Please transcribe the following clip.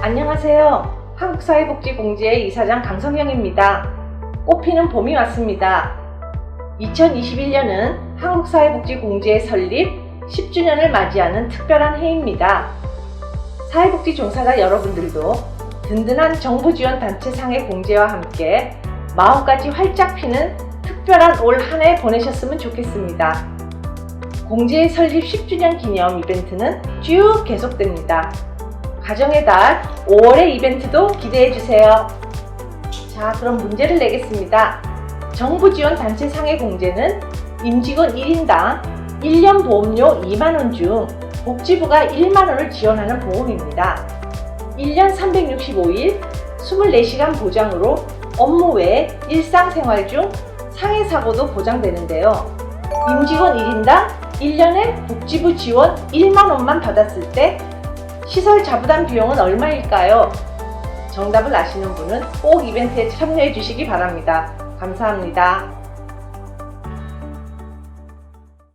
안녕하세요. 한국사회복지공지의 이사장 강성영입니다. 꽃피는 봄이 왔습니다. 2021년은 한국사회복지공지의 설립 10주년을 맞이하는 특별한 해입니다. 사회복지 종사자 여러분들도 든든한 정부 지원 단체 상의 공제와 함께 마음까지 활짝 피는 특별한 올 한 해 보내셨으면 좋겠습니다. 공제의 설립 10주년 기념 이벤트는 쭉 계속됩니다. 가정의 달 5월의 이벤트도 기대해 주세요. 자, 그럼 문제를 내겠습니다. 정부 지원 단체 상해 공제는 임직원 1인당 1년 보험료 2만원 중 복지부가 1만원을 지원하는 보험입니다. 1년 365일 24시간 보장으로 업무 외 일상생활 중 상해 사고도 보장되는데요. 임직원 1인당 1년에 복지부 지원 1만원만 받았을 때 시설 자부담 비용은 얼마일까요? 정답을 아시는 분은 꼭 이벤트에 참여해 주시기 바랍니다. 감사합니다.